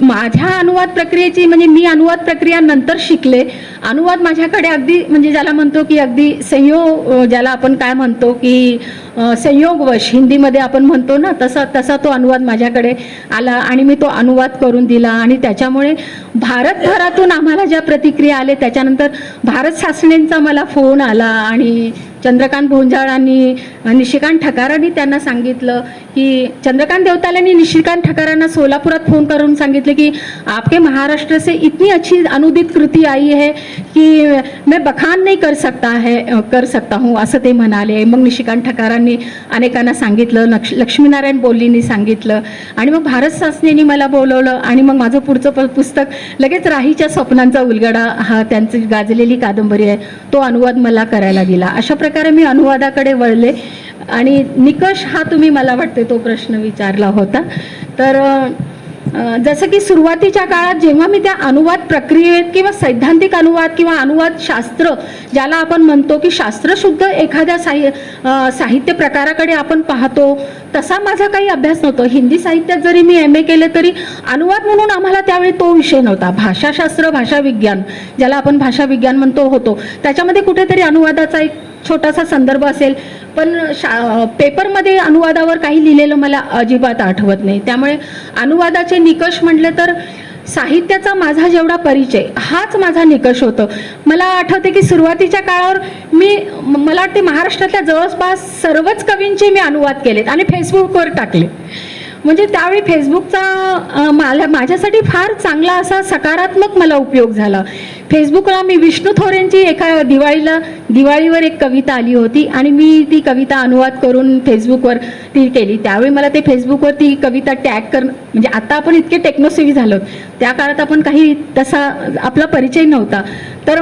माझ्या अनुवाद प्रक्रियेची म्हणजे मी अनुवाद प्रक्रिया नंतर शिकले. अनुवाद माझ्याकडे अगदी म्हणजे ज्याला म्हणतो की अगदी संयोग ज्याला आपण काय म्हणतो की संयोगवश हिंदीमध्ये आपण म्हणतो ना तसा तसा तो अनुवाद माझ्याकडे आला आणि मी तो अनुवाद करून दिला. आणि त्याच्यामुळे भारतभरातून आम्हाला ज्या प्रतिक्रिया आले त्याच्यानंतर भारत शासनेचा मला फोन आला आणि चंद्रकांत भोंजाळांनी निशिकांत ठकारांनी त्यांना सांगितलं की चंद्रकांत देवतालांनी निशिकांत ठकारांना सोलापुरात फोन करून सांगितलं की आपके महाराष्ट्र से इतनी अच्छी अनुदित कृती आई है की मैं बखान नाही कर सकता है कर सकता हूँ असं ते म्हणाले. मग निशिकांत ठकारांनी अनेकांना सांगितलं लक्ष लक्ष्मीनारायण बोलींनी सांगितलं. आणि मग भारत शासनेने मला बोलवलं आणि मग माझं पुढचं प- पुस्तक लगेच राहीच्या स्वप्नांचा उलगडा हा त्यांची गाजलेली कादंबरी आहे तो अनुवाद मला करायला दिला. अशा प्रकारे मी अनुवादाकडे वळले. आणि निकष हा तुम्ही मला वाटते तो प्रश्न विचारला होता. तर जसं की सुरुवातीच्या काळात जेव्हा मी त्या अनुवाद प्रक्रियेत किंवा सैद्धांतिक अनुवाद किंवा अनुवाद शास्त्र ज्याला आपण म्हणतो की शास्त्रशुद्ध एखाद्या साहि साहित्य प्रकाराकडे आपण पाहतो तसा माझा काही अभ्यास नव्हता. हिंदी साहित्यात जरी मी एम ए केले तरी अनुवाद म्हणून आम्हाला त्यावेळी तो विषय नव्हता. भाषाशास्त्र भाषा विज्ञान ज्याला आपण भाषा विज्ञान म्हणतो होतो. त्याच्यामध्ये कुठेतरी अनुवादाचा एक छोटासा संदर्भ असेल पण शा पेपरमध्ये अनुवादावर काही लिहिलेलं मला अजिबात आठवत नाही. त्यामुळे अनुवादाचे निकष म्हटले तर साहित्याचा माझा जेवढा परिचय हाच माझा निकष होतो. मला आठवते की सुरुवातीच्या काळावर मी मला वाटते महाराष्ट्रातल्या जवळपास सर्वच कवींचे मी अनुवाद केलेत आणि फेसबुकवर टाकले. म्हणजे त्यावेळी फेसबुकचा मला माझ्यासाठी फार चांगला असा सकारात्मक मला उपयोग झाला. फेसबुकला मी विष्णू थोरेंची एका दिवाळीला दिवाळीवर एक कविता आली होती आणि मी ती कविता अनुवाद करून फेसबुकवर ती केली. त्यावेळी मला ते फेसबुकवर ती कविता टॅग कर म्हणजे आता आपण इतके टेक्नोसेवी झालो त्या काळात आपण काही तसा आपला परिचय नव्हता. तर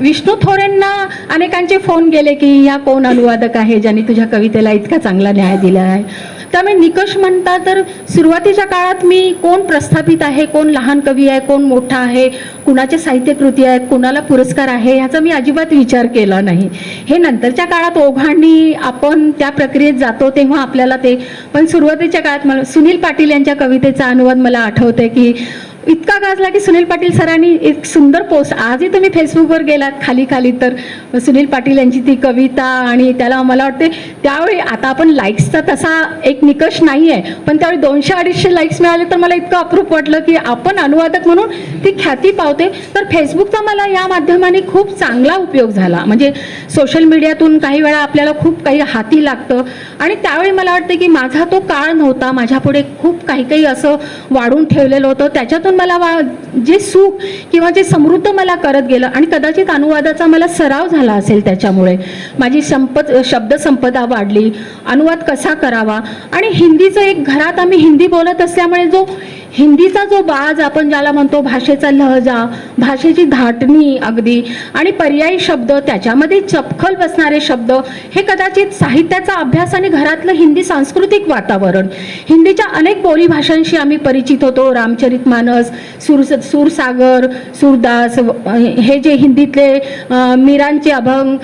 विष्णू थोरेंना अनेकांचे फोन गेले की ह्या कोण अनुवादक आहे ज्यांनी तुझ्या कवितेला इतका चांगला न्याय दिला आहे? त्यामुळे निकष म्हणता तर सुरुवातीच्या काळात मी कोण प्रस्थापित आहे कोण लहान कवी आहे कोण मोठा आहे कुणाच्या साहित्यकृती आहेत कुणाला पुरस्कार आहे ह्याचा मी अजिबात विचार केला नाही. हे नंतरच्या काळात ओघांनी आपण त्या प्रक्रियेत जातो तेव्हा आपल्याला ते पण सुरुवातीच्या काळात मला सुनील पाटील यांच्या कवितेचा अनुवाद मला आठवतंय की इतका गाजला की सुनील पाटील सरांनी एक सुंदर पोस्ट आजही तुम्ही फेसबुकवर गेलात खाली खाली तर सुनील पाटील यांची ती कविता आणि त्याला मला वाटते त्यावेळी आता आपण लाईक्सचा तसा एक निकष नाही आहे पण त्यावेळी दोनशे अडीचशे लाईक्स मिळाले तर मला इतकं अप्रूप वाटलं की आपण अनुवादक म्हणून ती ख्याती पावते. तर फेसबुकचा मला या माध्यमाने खूप चांगला उपयोग झाला. म्हणजे सोशल मीडियातून काही वेळा आपल्याला खूप काही हाती लागतं. आणि त्यावेळी मला वाटतं की माझा तो काळ नव्हता. माझ्यापुढे खूप काही काही असं वाढून ठेवलेलं होतं. त्याच्यातून मला वा जे सुख किंवा जे समृद्ध मला करत गेलं आणि कदाचित अनुवादाचा मला सराव झाला असेल त्याच्यामुळे. माझी संपद शब्दसंपदा वाढली अनुवाद कसा करावा? आणि हिंदीचं एक घरात आम्ही हिंदी बोलत असल्यामुळे जो हिंदीचा जो बाज आपण ज्याला म्हणतो भाषेचा लहजा भाषेची धाटणी अगदी आणि पर्यायी शब्द त्याच्यामध्ये चपखल बसणारे शब्द हे कदाचित साहित्याचा अभ्यास आणि घरातलं हिंदी सांस्कृतिक वातावरण. हिंदीच्या अनेक बोली भाषांशी आम्ही परिचित होतो. रामचरित मानस सूर सूरसागर सूरदास हे जे हिंदीतले मीरांचे अभंग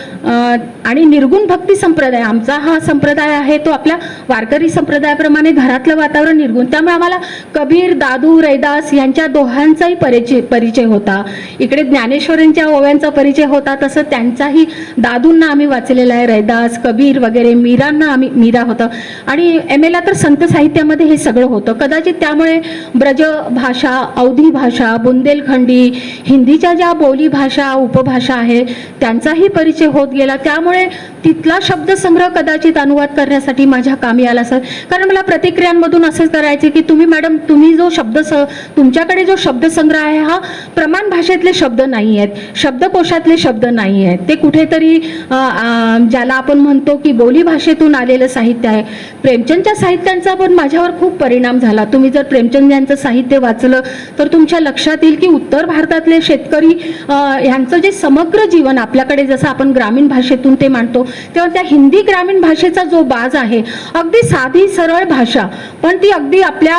आणि निर्गुण भक्ती संप्रदाय आमचा हा संप्रदाय आहे तो आपल्या वारकरी संप्रदायाप्रमाणे घरातलं वातावरण निर्गुण. त्यामुळे आम्हाला कबीर दादू रैदास यांच्या दोहांचाही परिचय परिचय होता. इकडे ज्ञानेश्वरांच्या ओव्यांचा परिचय होता तसं त्यांचाही दादूंना आम्ही वाचलेला आहे. रैदास कबीर वगैरे मीरांना आम्ही मीरा होतं. आणि एम एला तर संत साहित्यामध्ये हे सगळं होतं. कदाचित त्यामुळे ब्रज भाषा अवधी भाषा बुंदेलखंडी हिंदीच्या ज्या बोली भाषा उपभाषा आहे त्यांचाही परिचय होत गेला. त्यामुळे तिथला शब्दसंग्रह कदाचित अनुवाद करण्यासाठी माझ्या कामी आला सर कारण मला प्रतिक्रियांमधून असंच करायचे की तुम्ही मॅडम तुम्ही जो शब्द स तुमच्याकडे जो शब्दसंग्रह आहे हा प्रमाण भाषेतले शब्द नाही आहेत शब्दकोशातले शब्द नाही आहेत. ते कुठेतरी ज्याला आपण म्हणतो की बोली भाषेतून आलेलं साहित्य आहे. प्रेमचंदच्या साहित्यांचा पण माझ्यावर खूप परिणाम झाला. तुम्ही जर प्रेमचंद यांचं साहित्य वाचलं तर तुमच्या लक्षात येईल की उत्तर भारतातले शेतकरी ह्यांचं जे समग्र जीवन आपल्याकडे जसं आपण ग्रामीण भाषेतून ते मांडतो तेव्हा त्या हिंदी ग्रामीण भाषेचा जो बाज आहे अगदी साधी सरळ भाषा पण ती अगदी आपल्या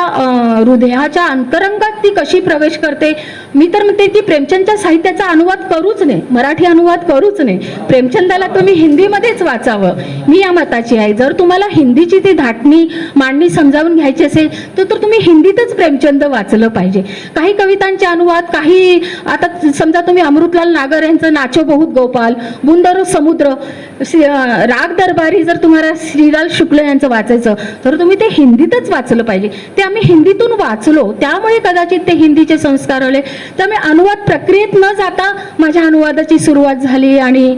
हृदया हृदयाच्या अंतरंगात ती कशी प्रवेश करते? मी तर म्हणते ती प्रेमचंदच्या साहित्याचा अनुवाद करूच नाही मराठी अनुवाद करूच नाही प्रेमचंदाला तुम्ही हिंदीमध्येच वाचावं. मी या मताची आहे. जर तुम्हाला हिंदीची ती धाटणी मांडणी समजावून घ्यायची असेल तर तर तुम्ही हिंदीतच प्रेमचंद वाचलं पाहिजे. काही कवितांचे अनुवाद काही आता समजा तुम्ही अमृतलाल नागर यांचं नाचो बहुत गोपाल बुंदर समुद्र राग दरबारी जर तुम्हाला श्रीलाल शुक्ल यांचं वाचायचं तर तुम्ही ते हिंदीतच वाचलं पाहिजे. ते आम्ही हिंदीतून वाचलो त्यामुळे कदाचित ते हिंदीचे संस्कार आले. त्यामुळे अनुवाद प्रक्रियेत न जाता माझ्या अनुवादाची सुरुवात झाली आणि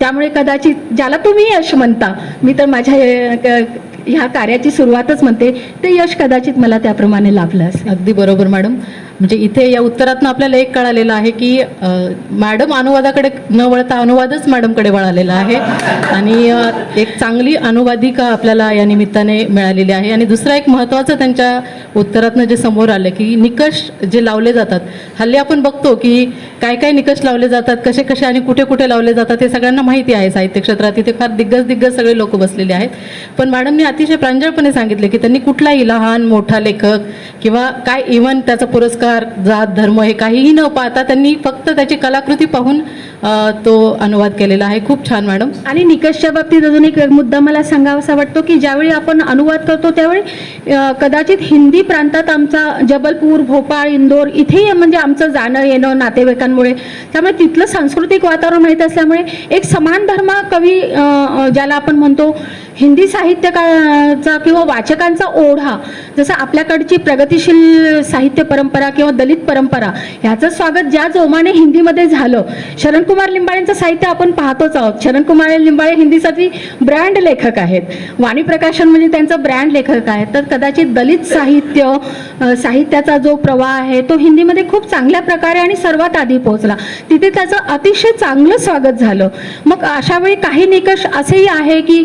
त्यामुळे कदाचित ज्याला तुम्ही यश म्हणता मी तर माझ्या ह्या कार्याची सुरुवातच म्हणते ते यश कदाचित मला त्याप्रमाणे लाभलं अगदी बरोबर मॅडम. म्हणजे इथे या उत्तरातनं आपल्याला एक कळालेलं आहे की मॅडम अनुवादाकडे न वळता अनुवादच मॅडमकडे वळालेला आहे. आणि एक चांगली अनुवादिका आपल्याला या निमित्ताने मिळालेली आहे. आणि दुसरा एक महत्त्वाचं त्यांच्या उत्तरातनं जे समोर आलं की निकष जे लावले जातात हल्ली आपण बघतो की काय काय निकष लावले जातात कसे कसे आणि कुठे कुठे लावले जातात हे सगळ्यांना माहिती आहे साहित्य क्षेत्रात. इथे फार दिग्गज दिग्गज सगळे लोक बसलेले आहेत. पण मॅडमने अतिशय प्रांजळपणे सांगितले की त्यांनी कुठलाही लहान मोठा लेखक किंवा काय इव्हन त्याचा पुरस्कार जात धर्म हे काहीही न पाहता त्यांनी फक्त त्याची कलाकृती पाहून तो अनुवाद केलेला आहे. खूप छान मॅडम. आणि निकषच्या बाबतीत अजून एक मुद्दा मला सांगावासा वाटतो की ज्यावेळी आपण अनुवाद करतो त्यावेळी कदाचित हिंदी प्रांतात आमचा जबलपूर भोपाळ इंदोर इथेही म्हणजे आमचं जाणं येणं नातेवाईकांमुळे त्यामुळे तिथलं सांस्कृतिक वातावरण माहीत असल्यामुळे एक समान धर्म कवी ज्याला आपण म्हणतो हिंदी साहित्यकाचा किंवा वाचकांचा ओढा जसं आपल्याकडची प्रगतिशील साहित्य परंपरा किंवा दलित परंपरा ह्याचं स्वागत ज्या जोमाने हिंदीमध्ये झालं शरणकुमार लिंबाळेंचं साहित्य आपण पाहतोच आहोत. शरणकुमार लिंबाळे हिंदीसाठी ब्रँड लेखक आहेत. वाणी प्रकाशन म्हणजे त्यांचं ब्रँड लेखक आहे. तर कदाचित दलित साहित्य साहित्याचा जो प्रवाह आहे तो हिंदीमध्ये खूप चांगल्या प्रकारे आणि सर्वात आधी पोहोचला. तिथे त्याचं अतिशय चांगलं स्वागत झालं. मग अशा वेळी काही निकष असेही आहे की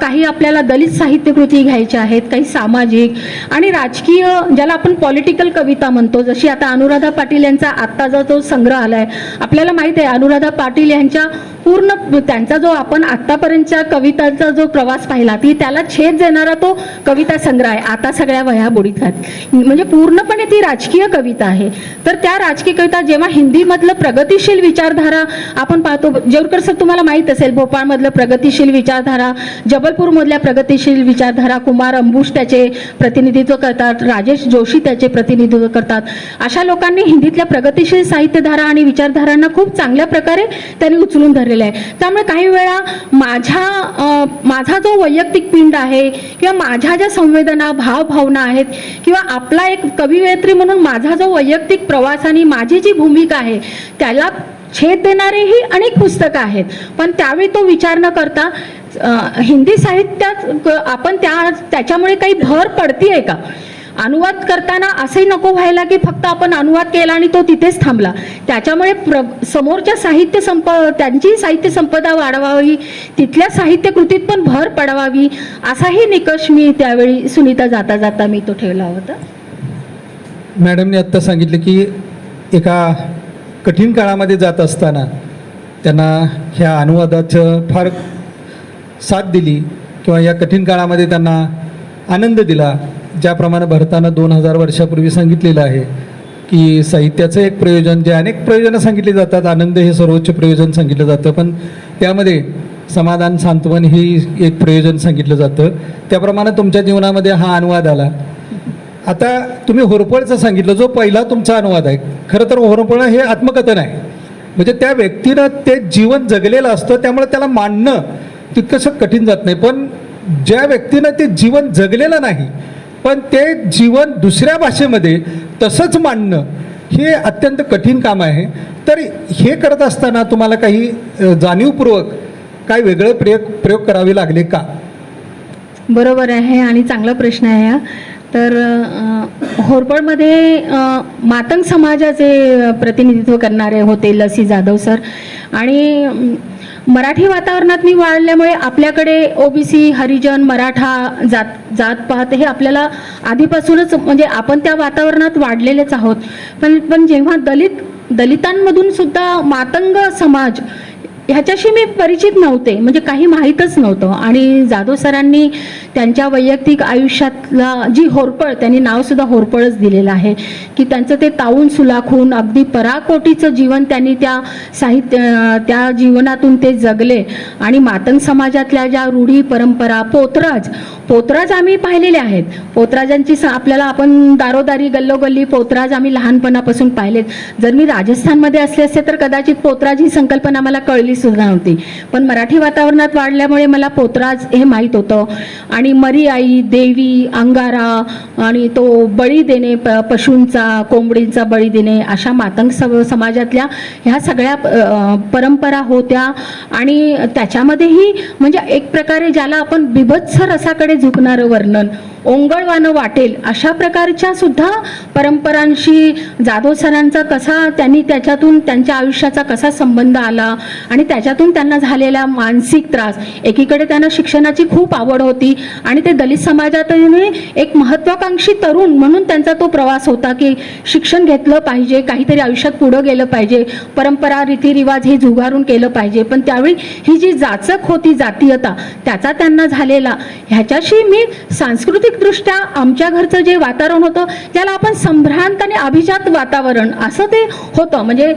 काही आपल्याला दलित साहित्य कृती घ्यायच्या आहेत काही सामाजिक आणि राजकीय ज्याला आपण पॉलिटिकल कविता म्हणतो. जशी आता अनुराधा पाटील यांचा आत्ताचा जो संग्रह आलाय आपल्याला माहीत आहे अनुराधा पाटील यांच्या पूर्ण त्यांचा जो आपण आत्तापर्यंतच्या कवितांचा जो प्रवास पाहिला ती त्याला छेद देणारा तो कविता संग्रह आहे. आता सगळ्या वह्या आहेत. म्हणजे पूर्णपणे ती राजकीय कविता आहे. तर त्या राजकीय कविता जेव्हा हिंदीमधलं प्रगतिशील विचारधारा आपण पाहतो जेवरकर सर तुम्हाला माहीत असेल भोपाळमधलं प्रगतिशील विचारधारा जबलपूरमधल्या प्रगतिशील विचारधारा कुमार अंबुश त्याचे प्रतिनिधित्व करतात राजेश जोशी त्याचे प्रतिनिधित्व करतात अशा लोकांनी हिंदीतल्या प्रगतिशील साहित्यधारा आणि विचारधारांना खूप चांगल्या प्रकारे त्यांनी उचलून धरलेलं आहे. त्यामुळे काही वेळा माझ्या माझा जो वैयक्तिक पिंड आहे किंवा माझ्या ज्या संवेदना भावभावना आहेत किंवा आपला एक कवियत्री म्हणून माझा जो वैयक्तिक प्रवास आणि माझी जी भूमिका आहे त्याला छेद देणारेही अनेक पुस्तकं आहेत. पण त्यावेळी तो विचार न करता हिंदी साहित्यात आपण त्या त्याच्यामुळे काही भर पडतीये का? अनुवाद करताना असंही नको व्हायला की फक्त आपण अनुवाद केला आणि तो तिथेच थांबला. त्याच्यामुळे प्र समोरच्या साहित्य संप त्यांची साहित्य संपदा वाढवावी तिथल्या साहित्य कृतीत पण भर पडवावी असाही निकष मी त्यावेळी सुनीता जाता जाता मी तो ठेवला होता. मॅडमने आत्ता सांगितलं की एका कठीण काळामध्ये जात असताना त्यांना ह्या अनुवादाचं फार साथ दिली किंवा या कठीण काळामध्ये त्यांना आनंद दिला. ज्याप्रमाणे भरतानं दोन हजार वर्षापूर्वी सांगितलेलं आहे की साहित्याचं एक प्रयोजन जे अनेक प्रयोजनं सांगितली जातात आनंद हे सर्वोच्च प्रयोजन सांगितलं जातं पण त्यामध्ये समाधान सांत्वन ही एक प्रयोजन सांगितलं जातं. त्याप्रमाणे तुमच्या जीवनामध्ये हा अनुवाद आला. आता तुम्ही होरपळचं सांगितलं जो पहिला तुमचा अनुवाद आहे. खरं तर होरपळ हे आत्मकथन आहे. म्हणजे त्या व्यक्तीनं ते जीवन जगलेलं असतं त्यामुळे त्याला मांडणं तितकंसं कठीण जात नाही. पण ज्या व्यक्तीनं ते जीवन जगलेलं नाही पण ते जीवन दुसऱ्या भाषेमध्ये तसंच मांडणं हे अत्यंत कठीण काम आहे. तर हे करत असताना तुम्हाला काही जाणीवपूर्वक काय वेगळे प्रयोग प्रयोग करावे लागले का? बरोबर आहे आणि चांगला प्रश्न आहे हा. तर होरपळमध्ये मातंग समाजाचे प्रतिनिधित्व करणारे होते लसी जाधव सर. आणि मराठी वातावरणात मी वाढल्यामुळे आपल्याकडे ओबीसी हरिजन मराठा जात जात पाहत हे आपल्याला आधीपासूनच म्हणजे आपण त्या वातावरणात वाढलेलेच आहोत. पण पण जेव्हा दलित दलितांमधून सुद्धा मातंग समाज ह्याच्याशी मी परिचित नव्हते म्हणजे काही माहीतच नव्हतं. आणि जाधव सरांनी त्यांच्या वैयक्तिक आयुष्यातला जी होरपळ त्यांनी नावसुद्धा होरपळच दिलेलं आहे की त्यांचं ते ताऊन सुलाखून अगदी पराकोटीचं जीवन त्यांनी त्या साहित्य त्या जीवनातून ते जगले. आणि मातंग समाजातल्या ज्या रूढी परंपरा पोतराज पोतराज आम्ही पाहिलेले आहेत. पोतराजांची स- आपल्याला आपण दारोदारी गल्लोगल्ली पोतराज आम्ही लहानपणापासून पाहिलेत. जर मी राजस्थानमध्ये असले असते तर कदाचित पोतराज ही संकल्पना मला कळली सुद्धा नव्हती. पण मराठी वातावरणात वाढल्यामुळे मला पोतराज हे माहीत होतं. आणि मरी आई देवी अंगारा आणि तो बळी देणे प पशूंचा कोंबडींचा बळी देणे अशा मातंग स समाजातल्या ह्या सगळ्या परंपरा होत्या. आणि त्याच्यामध्येही म्हणजे एक प्रकारे ज्याला आपण बिभत्स रसाकडे झुकणारं वर्णन ओंगळवानं वाटेल अशा प्रकारच्या सुद्धा परंपरांशी जाधव सरांचा कसा त्यांनी त्याच्यातून त्यांच्या आयुष्याचा कसा संबंध आला आणि त्याच्यातून त्यांना झालेला मानसिक त्रास एकीकडे त्यांना शिक्षणाची खूप आवड होती आणि ते दलित समाजातही एक महत्वाकांक्षी तरुण म्हणून त्यांचा तो प्रवास होता की शिक्षण घेतलं पाहिजे काहीतरी आयुष्यात पुढं गेलं पाहिजे परंपरा रीतिरिवाज हे झुगारून केलं पाहिजे. पण त्यावेळी ही जी जाचक होती जातीयता त्याचा त्यांना झालेला. ह्याच्याशी मी सांस्कृतिक सांस्कृतिकदृष्ट्या आमच्या घरचं जे वातावरण होतं ज्याला आपण संभ्रांत आणि अभिजात वातावरण असं ते होतं. म्हणजे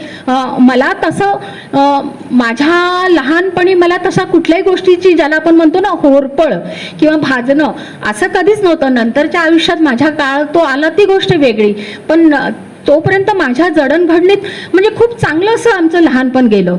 मला तसं माझ्या लहानपणी मला तसा कुठल्याही गोष्टीची ज्याला आपण म्हणतो ना होरपळ किंवा भाजणं असं कधीच नव्हतं. नंतरच्या आयुष्यात माझ्या काळ तो आला ती गोष्ट वेगळी. पण तोपर्यंत माझ्या जडणघडणीत म्हणजे खूप चांगलं असं आमचं लहानपण गेलं.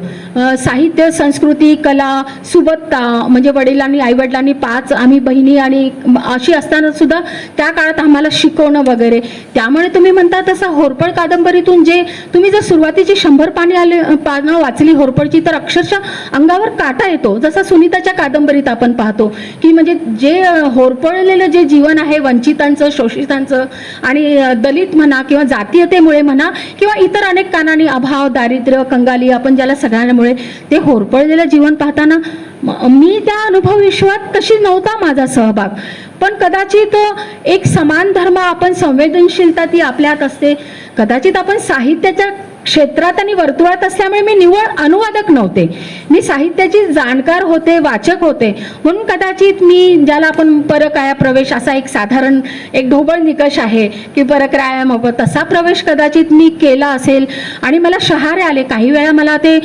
साहित्य संस्कृती कला सुबत्ता म्हणजे वडिलांनी आईवडिलांनी पाच आम्ही बहिणी आणि अशी असताना सुद्धा त्या काळात आम्हाला शिकवणं वगैरे. त्यामुळे तुम्ही म्हणता तसं होरपळ कादंबरीतून जे तुम्ही जर सुरुवातीची शंभर पाणी आले पानं वाचली होरपळची तर अक्षरशः अंगावर काटा येतो. जसा सुनीताच्या कादंबरीत आपण पाहतो की म्हणजे जे होरपळलेलं जे जीवन आहे वंचितांचं शोषितांचं आणि दलित म्हणा किंवा जातीय जातीयतेमुळे म्हणा किंवा इतर अनेक कारणांनी अभाव दारिद्र्य कंगाली आपण ज्याला सगळ्यांमुळे ते होरपळलेलं जीवन पाहताना मी त्या अनुभव विश्वात तशी नव्हता माझा सहभाग. पण कदाचित एक समान धर्म आपण संवेदनशीलता ती आपल्यात असते. कदाचित आपण साहित्याच्या क्षेत्रात आणि वर्तुळात असल्यामुळे मी निवळ अनुवादक नव्हते. मी साहित्याची जाणकार होते वाचक होते. म्हणून कदाचित मी ज्याला आपण परकाया प्रवेश असा एक साधारण एक ढोबळ निकष आहे की परक्राया मग तसा प्रवेश कदाचित मी केला असेल. आणि मला शहारे आले. काही वेळा मला ते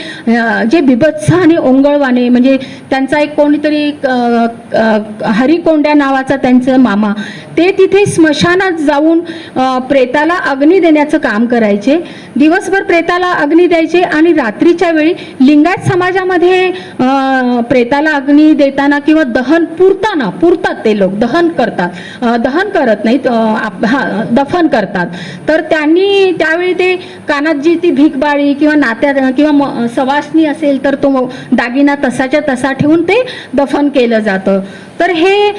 जे बिभत्स आणि ओंगळवाने म्हणजे त्यांचा एक कोणीतरी हरिकोंड्या नावाचा त्यांचं मामा ते तिथे स्मशानात जाऊन प्रेताला अग्नी देण्याचं काम करायचे. दिवसभर प्रेताला अग्नी द्यायचे आणि रात्रीच्या वेळी लिंगायत समाजामध्ये प्रेताला अग्नी देताना किंवा दहन पुरताना पुरतात ते लोक दहन करतात. दहन करत नाहीत आप- दफन करतात. तर त्यांनी त्यावेळी ते कानात जी ती भीकबाळी किंवा नात्या किंवा म- असेल तर तो दागिना तसाच्या तसा ठेवून ते दफन केलं जातं. तर हे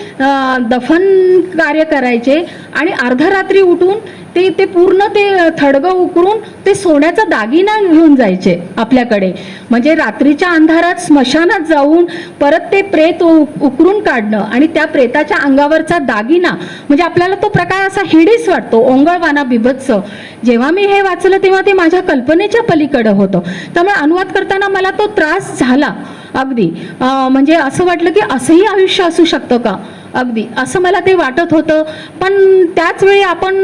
दफन कार्य करायचे आणि अर्धरात्री उठून ते ते पूर्ण ते थडगं उकरून ते सोन्याचा दागिना घेऊन जायचे आपल्याकडे. म्हणजे रात्रीच्या अंधारात स्मशानात जाऊन परत ते प्रेत उकरून काढणं आणि त्या प्रेताच्या अंगावरचा दागिना म्हणजे आपल्याला तो प्रकार असा हिडीस वाटतो ओंगळवाना बिभत्स. जेव्हा मी हे वाचलं तेव्हा ते माझ्या कल्पनेच्या पलीकडं होतं. त्यामुळे अनुवाद करताना मला तो त्रास झाला. अगदी. म्हणजे असं वाटलं की असंही आयुष्य असू शकतं का? अगदी. असं मला ते वाटत होतं. पण त्याचवेळी आपण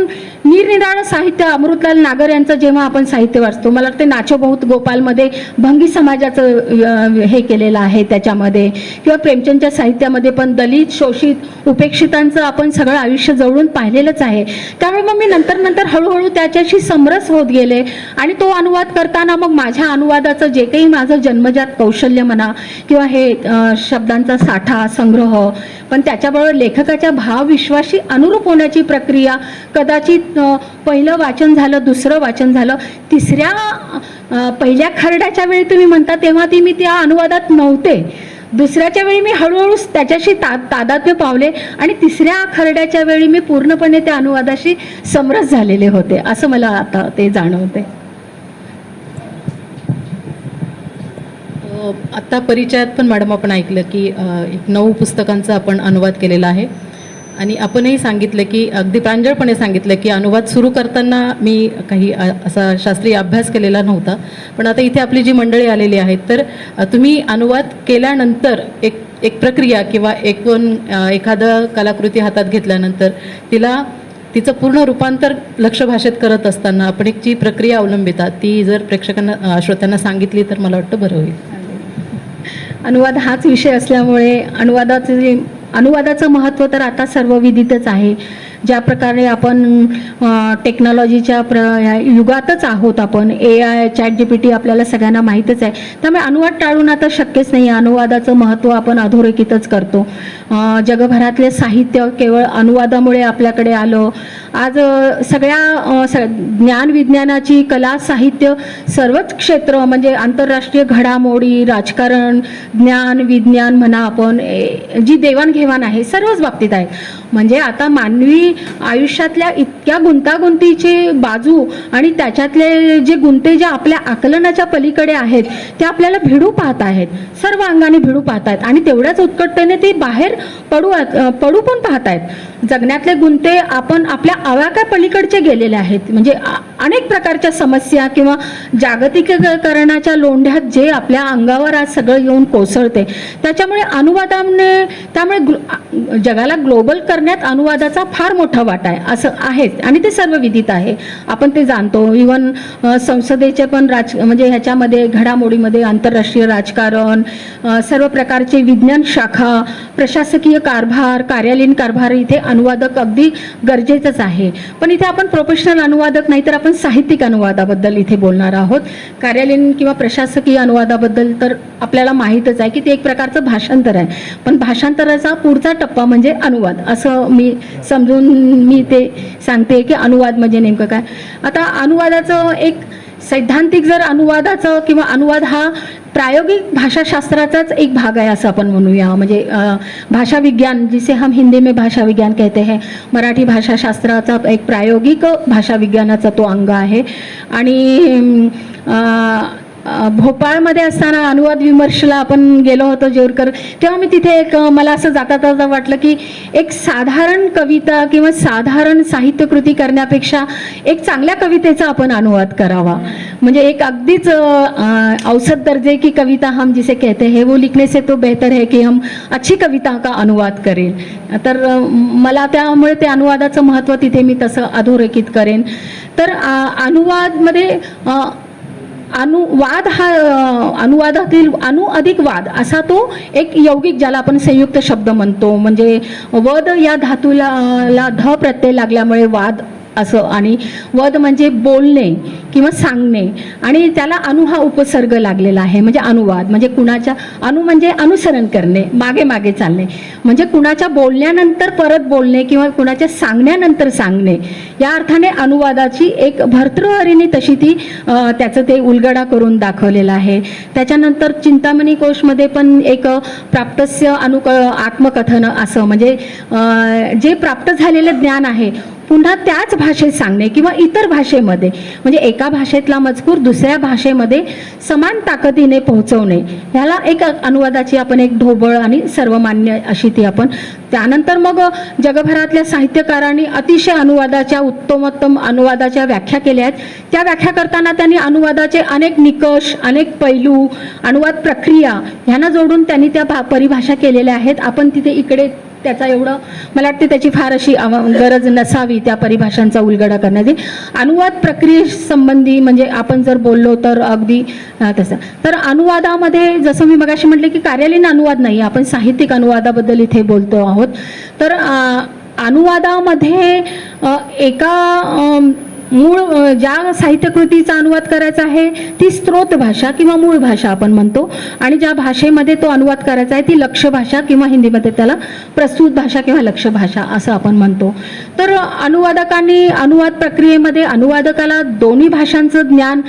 निरनिराळं साहित्य अमृतलाल नागर यांचं जेव्हा आपण साहित्य वाचतो मला वाटतं नाचो बहुत गोपालमध्ये भंगी समाजाचं हे केलेलं आहे त्याच्यामध्ये. किंवा प्रेमचंदच्या साहित्यामध्ये पण दलित शोषित उपेक्षितांचं आपण सगळं आयुष्य जवळून पाहिलेलंच आहे. त्यामुळे मग मी नंतर नंतर हळूहळू त्याच्याशी समरस होत गेले. आणि तो अनुवाद करताना मग माझ्या अनुवादाचं जे काही माझं जन्मजात कौशल्य म्हणा किंवा हे शब्दांचा साठा संग्रह पण लेखकाच्या भावविश्वाशी अनुरूप होण्याची प्रक्रिया कदाचित पहिलं वाचन झालं दुसरं वाचन झालं तिसऱ्या पहिल्या खरड्याच्या वेळी तुम्ही म्हणता तेव्हा ती मी त्या अनुवादात नव्हते. दुसऱ्याच्या वेळी मी हळूहळू त्याच्याशी ता तादात्म्य पावले आणि तिसऱ्या खरड्याच्या वेळी मी पूर्णपणे त्या अनुवादाशी समरस झालेले होते असं मला आता ते जाणवते. आत्ता परिचयात पण मॅडम आपण ऐकलं की एक नऊ पुस्तकांचा आपण अनुवाद केलेला आहे. आणि आपणही सांगितलं की अगदी प्रांजळपणे सांगितलं की अनुवाद सुरू करताना मी काही असा शास्त्रीय अभ्यास केलेला नव्हता. पण आता इथे आपली जी मंडळी आलेली आहेत तर तुम्ही अनुवाद केल्यानंतर एक एक प्रक्रिया किंवा एकूण एखादं कलाकृती हातात घेतल्यानंतर तिला तिचं पूर्ण रूपांतर लक्ष भाषेत करत असताना आपण एक जी प्रक्रिया अवलंबितात ती जर प्रेक्षकांना श्रोत्यांना सांगितली तर मला वाटतं बरं होईल. अनुवाद हाच विषय असल्यामुळे अनुवादाचे अनुवादाचं महत्त्व तर आता सर्व विदितच आहे. ज्या प्रकारे आपण टेक्नॉलॉजीच्या प्र युगातच आहोत आपण. A I chat G P T आपल्याला सगळ्यांना माहीतच आहे. त्यामुळे अनुवाद टाळून आता शक्यच नाही. अनुवादाचं महत्त्व आपण अधोरेखितच करतो. जगभरातले साहित्य केवळ अनुवादामुळे आपल्याकडे आलं. आज सगळ्या स ज्ञान विज्ञानाची कला साहित्य सर्वच क्षेत्र म्हणजे आंतरराष्ट्रीय घडामोडी राजकारण ज्ञान विज्ञान म्हणा आपण ए- जी देवाणघेवाण आहे सर्वच बाबतीत आहे. म्हणजे आता मानवी आयुष्यातल्या इतक्या गुंतागुंतीची बाजू आणि त्याच्यातले जे गुंते जे आपल्या आकलनाच्या पलीकडे आहेत ते आपल्याला भिडू पाहत आहेत. सर्व अंगाने भिडू पाहत आहेत. आणि तेवढ्याच उत्कटतेने ते बाहेर पडू पडू पण पाहत आहेत. जगण्यातले गुंते आपण आपल्या आवाक्या पलीकडचे गेलेले आहेत. म्हणजे अनेक प्रकारच्या समस्या किंवा जागतिकीकरणाच्या लोंढ्यात जे आपल्या अंगावर आज सगळं येऊन कोसळते. त्याच्यामुळे अनुवादाने त्यामुळे जगाला ग्लोबल करण्यात अनुवादाचा फार मोठा वाटा आहे. असं आहेच. आणि ते सर्व विदित आहे. आपण ते जाणतो. इवन संसदेचे पण राज म्हणजे ह्याच्यामध्ये घडामोडीमध्ये आंतरराष्ट्रीय राजकारण सर्व प्रकारचे विज्ञान शाखा प्रशासकीय कारभार कार्यालयीन कारभार इथे अनुवादक अगदी गरजेचंच आहे. पण इथे आपण प्रोफेशनल अनुवादक नाही तर आपण साहित्यिक अनुवादाबद्दल इथे बोलणार आहोत. कार्यालयीन किंवा प्रशासकीय अनुवादाबद्दल तर आपल्याला माहीतच आहे की ते एक प्रकारचं भाषांतर आहे. पण भाषांतराचा पुढचा टप्पा म्हणजे अनुवाद. असं मी समजून मी ते सांगते की अनुवाद म्हणजे नेमकं काय. आता अनुवादाचं एक सैद्धांतिक जर अनुवादाचं किंवा अनुवाद हा प्रायोगिक भाषाशास्त्राचाच एक भाग आहे असं आपण म्हणूया. म्हणजे भाषा विज्ञान जिसे हम हिंदी में भाषा विज्ञान कहते हैं मराठी भाषाशास्त्राचा एक प्रायोगिक भाषा विज्ञानाचा तो अंग आहे. आणि भोपाळमध्ये असताना अनुवाद विमर्शला आपण गेलो होतो जोरकर. तेव्हा मी तिथे एक मला असं जाता जाता वाटलं की एक साधारण कविता किंवा साधारण साहित्यकृती करण्यापेक्षा एक चांगल्या कवितेचा आपण अनुवाद करावा. म्हणजे एक अगदीच औसत दर्जे की कविता हम जिसे कहते हैं वो लिखने से तो बेहतर है की हम अच्छी कविता का अनुवाद करेन तर मला त्यामुळे ते अनुवादाचं महत्त्व तिथे मी तसं अधोरेखित करेन. तर अनुवादमध्ये अनुवाद हा अनुवादातील अनु अधिक वाद असा तो एक यौगिक ज्याला आपण संयुक्त शब्द म्हणतो. म्हणजे वद या धातूला ला ध प्रत्यय लागल्यामुळे वाद असं. आणि वध म्हणजे बोलणे किंवा सांगणे. आणि त्याला अनु हा उपसर्ग लागलेला आहे म्हणजे अनुवाद. म्हणजे कुणाच्या अनु म्हणजे अनुसरण करणे मागे मागे चालणे. म्हणजे कुणाच्या बोलण्यानंतर परत बोलणे किंवा कुणाच्या सांगण्यानंतर सांगणे. या अर्थाने अनुवादाची एक भर्तृहरीने तशी ती त्याचं ते उलगडा करून दाखवलेलं आहे. त्याच्यानंतर चिंतामणी कोशमध्ये पण एक प्राप्तस्य अनुक आत्मकथन असं. म्हणजे जे प्राप्त झालेलं ज्ञान आहे पुन्हा त्याच भाषेत सांगणे किंवा इतर भाषेमध्ये म्हणजे एका भाषेतला मजकूर दुसऱ्या भाषेमध्ये समान ताकदीने पोहोचवणे ह्याला एक अनुवादाची आपण एक ढोबळ आणि सर्वमान्य अशी ती आपण त्यानंतर मग जगभरातल्या साहित्यकारांनी अतिशय अनुवादाच्या उत्तमोत्तम अनुवादाच्या व्याख्या केल्या आहेत. त्या व्याख्या करताना त्यांनी अनुवादाचे अनेक निकष अनेक पैलू अनुवाद प्रक्रिया ह्यांना जोडून त्यांनी त्या भा- परिभाषा केलेल्या आहेत. आपण तिथे इकडे त्याचा एवढं मला वाटते त्याची फार अशी गरज नसावी त्या परिभाषांचा उलगडा करण्याची. अनुवाद प्रक्रियेसंबंधी म्हणजे आपण जर बोललो तर अगदी तसं. तर अनुवादामध्ये जसं मी मगाशी म्हटले की कार्यालयीन अनुवाद नाही आपण साहित्यिक अनुवादाबद्दल इथे बोलतो आहोत. तर अनुवादामध्ये एका मूळ ज्या साहित्यकृतीचा अनुवाद करायचा आहे ती स्त्रोत भाषा किंवा मूळ भाषा आपण म्हणतो. आणि ज्या भाषेमध्ये तो अनुवाद करायचा आहे ती लक्ष्य भाषा किंवा हिंदीमध्ये त्याला प्रस्तुत भाषा किंवा लक्ष्य भाषा असं आपण म्हणतो. तर अनुवादकांनी अनुवाद प्रक्रियेमध्ये अनुवादकाला दोन्ही भाषांचं ज्ञान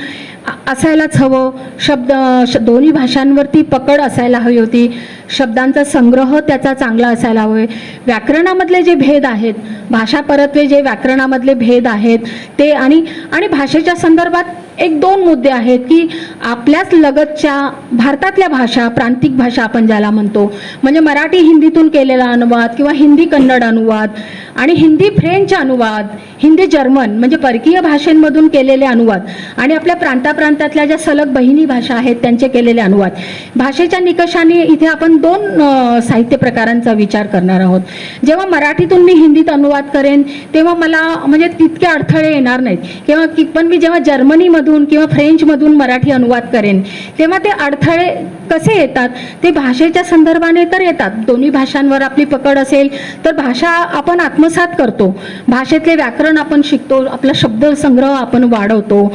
असायलाच हवं. शब्द श दोन्ही भाषांवरती पकड असायला हवी होती. शब्दांचा संग्रह त्याचा चांगला असायला हवे. व्याकरणामधले जे भेद आहेत भाषा परत्वे जे व्याकरणामधले भेद आहेत ते आणि आणि भाषेच्या संदर्भात एक दोन मुद्दे आहेत की आपल्याच लगतच्या भारतातल्या भाषा प्रांतिक भाषा आपण ज्याला म्हणतो म्हणजे मराठी हिंदीतून केलेला अनुवाद किंवा हिंदी कन्नड अनुवाद आणि हिंदी फ्रेंच अनुवाद हिंदी जर्मन म्हणजे परकीय भाषेंमधून केलेले अनुवाद आणि आपल्या प्रांताप्रांतातल्या ज्या सलग बहिणी भाषा आहेत त्यांचे केलेले अनुवाद. भाषेच्या निकषाने इथे आपण दोन साहित्य प्रकारांचा विचार करणार आहोत. जेव्हा मराठीतून मी हिंदीत अनुवाद करेन तेव्हा मला म्हणजे तितके अडथळे येणार नाहीत. किंवा की पण मी जेव्हा जर्मनीमधून किंवा फ्रेंचमधून मराठी अनुवाद करेन. तेव्हा ते अडथळे कसे येतात? ते भाषेच्या संदर्भाने तर येतात. दोन्ही भाषांवर आपली पकड असेल तर भाषा आपण आत्मसात करतो. भाषेतले व्याकरण आपण शिकतो आपला शब्दसंग्रह आपण वाढवतो.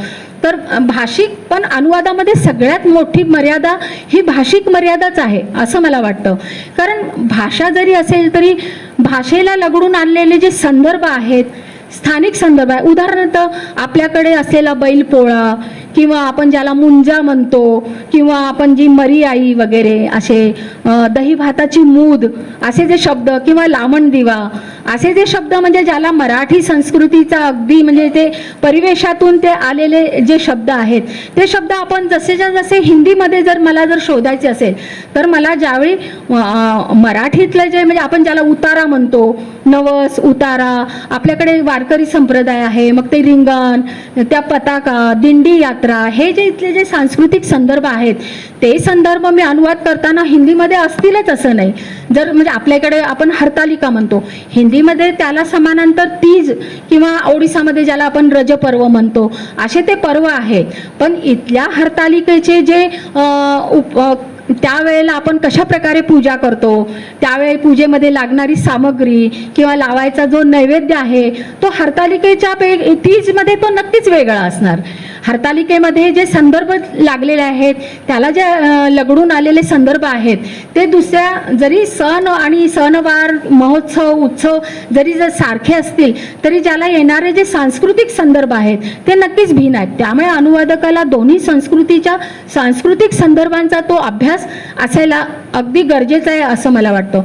तर भाषिक पण अनुवादामध्ये सगळ्यात मोठी मर्यादा ही भाषिक मर्यादाच आहे असं मला वाटतं. कारण भाषा जरी असेल तरी भाषेला लगडून आणलेले जे संदर्भ आहेत स्थानिक संदर्भ आहे. उदाहरणार्थ आपल्याकडे असलेला बैलपोळा किंवा आपण ज्याला मुंजा म्हणतो किंवा आपण जी मरी आई वगैरे असे दही भाताची मूद असे जे शब्द किंवा लामण दिवा असे जे शब्द म्हणजे ज्याला मराठी संस्कृतीचा अगदी म्हणजे ते परिवेशातून ते आलेले जे शब्द आहेत ते शब्द आपण जसेच्या जसे हिंदीमध्ये जर मला जर शोधायचे असेल तर मला ज्यावेळी मराठीतलं जे म्हणजे आपण ज्याला उतारा म्हणतो नवस उतारा आपल्याकडे वारकरी संप्रदाय आहे मग ते रिंगण त्या पताका दिंडी यात्रा हे जे इथले जे सांस्कृतिक संदर्भ आहेत ते संदर्भ मी अनुवाद करताना हिंदीमध्ये असतीलच असं नाही. जर म्हणजे आपल्याकडे आपण हरतालिका म्हणतो हिंदीमध्ये त्याला समानांतर तीज किंवा ओडिसामध्ये ज्याला आपण रजपर्व म्हणतो असे ते पर्व आहे पण इथल्या हरतालिकेचे जे उप त्यावेळेला आपण कशा प्रकारे पूजा करतो त्यावेळी पूजेमध्ये लागणारी सामग्री किंवा लावायचा जो नैवेद्य आहे तो हरतालिकेच्या पे तीजमध्ये तो नक्कीच वेगळा असणार. हरतालिकेमध्ये जे संदर्भ लागलेले आहेत त्याला जे लगडून आलेले संदर्भ आहेत ते दुसऱ्या जरी सण आणि सणवार महोत्सव उत्सव जरी जर सारखे असतील तरी ज्याला येणारे जे सांस्कृतिक संदर्भ आहेत ते नक्कीच भिन्न आहेत. त्यामुळे अनुवादकाला दोन्ही संस्कृतीच्या सांस्कृतिक संदर्भांचा तो अभ्यास असायला अगदी गरजेचा आहे असं मला वाटतं.